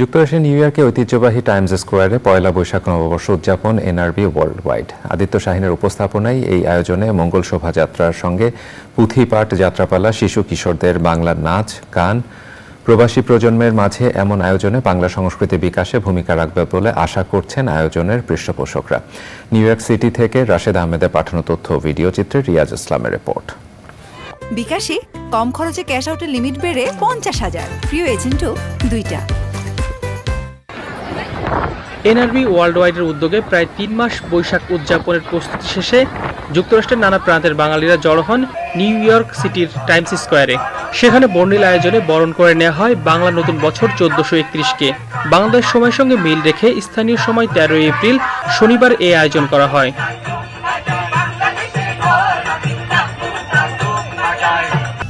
যুক্তরাষ্ট্রের নিউ ইয়র্কে ঐতিহ্যবাহী টাইমস স্কোয়ারে পয়লা বৈশাখ নববর্ষ উদযাপন এনআরবি ওয়ার্ল্ড ওয়াইড আদিত্য শাহিনের উপস্থাপনায় এই আয়োজনে মঙ্গল শোভাযাত্রার সঙ্গে পুঁথিপাঠ, যাত্রাপালা, শিশু কিশোরদের বাংলা নাচ, গান, প্রবাসী প্রজন্মের মাঝে এমন আয়োজনে বাংলা সংস্কৃতি বিকাশে ভূমিকা রাখবে বলে আশা করছেন আয়োজনের পৃষ্ঠপোষকরা। নিউ ইয়র্ক সিটি থেকে রাশেদ আহমেদের পাঠানো তথ্য ভিডিও চিত্রে রিয়াজ ইসলামের রিপোর্ট। বিকাশে কম খরচে ক্যাশ আউটের লিমিট বেড়ে পঞ্চাশ হাজার। প্রিয় এজেন্টও দুইটা। এনআরবি ওয়ার্ল্ড ওয়াইডের উদ্যোগে প্রায় তিন মাস বৈশাখ উদযাপনের প্রস্তুতি শেষে যুক্তরাষ্ট্রের নানা প্রান্তের বাঙালিরা জড়ো হন নিউ ইয়র্ক সিটির টাইমস স্কোয়ারে। সেখানে বর্ণিল আয়োজনে বরণ করে নেওয়া হয় বাংলা নতুন বছর চোদ্দশো একত্রিশকে। বাংলাদেশ সময়ের সঙ্গে মিল রেখে স্থানীয় সময় তেরোই এপ্রিল শনিবার এ আয়োজন করা হয়।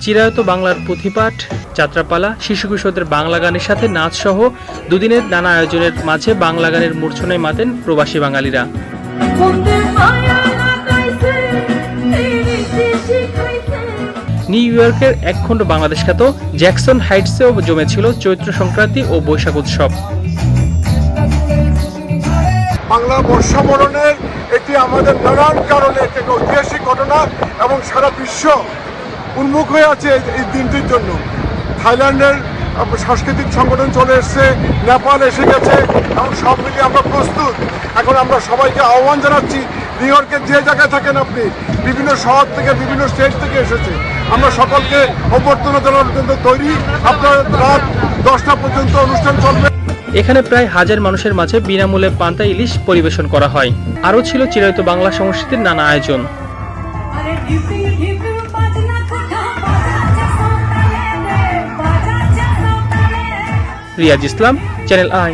চিরায়ত বাংলার পুঁথিপাঠ যাত্রাপালা শিশু কিশোরদের বাংলা গানের সাথে নাচ সহ দুদিনের নানা আয়োজনের মাঝে বাংলা গানের মূর্ছনায় মাতেন প্রবাসী বাঙালিরা। নিউ ইয়র্কের একখণ্ড বাংলাদেশ খ্যাত জ্যাকসন হাইটসেও জমেছিল চৈত্র সংক্রান্তি ও বৈশাখ উৎসব। বাংলা বর্ষবরণের এটি আমাদের নানান কারণে একটি ঐতিহাসিক ঘটনা এবং সারা বিশ্ব উন্মুখ হয়ে আছে এই- দিনটির জন্য। থাইল্যান্ডের সাংস্কৃতিক সংগঠন চলে এসছে নেপাল এসে গেছে এবং সব মিলিয়ে আমরা প্রস্তুত। এখন আমরা সবাইকে আহ্বান জানাচ্ছি নিউ ইয়র্কের যে জায়গায় থাকেন আপনি বিভিন্ন শহর থেকে বিভিন্ন স্টেট থেকে এসেছে। আমরা সকলকে অভ্যর্থনা জানানোর জন্য তৈরি। আপনার রাত দশটা পর্যন্ত অনুষ্ঠান চলবে। এখানে প্রায় হাজার মানুষের মাঝে বিনামূল্যে পান্তা ইলিশ পরিবেশন করা হয়। আরও ছিল চিরায়ত বাংলা সংস্কৃতির নানা আয়োজন। রিয়াজ ইসলাম চ্যানেল আই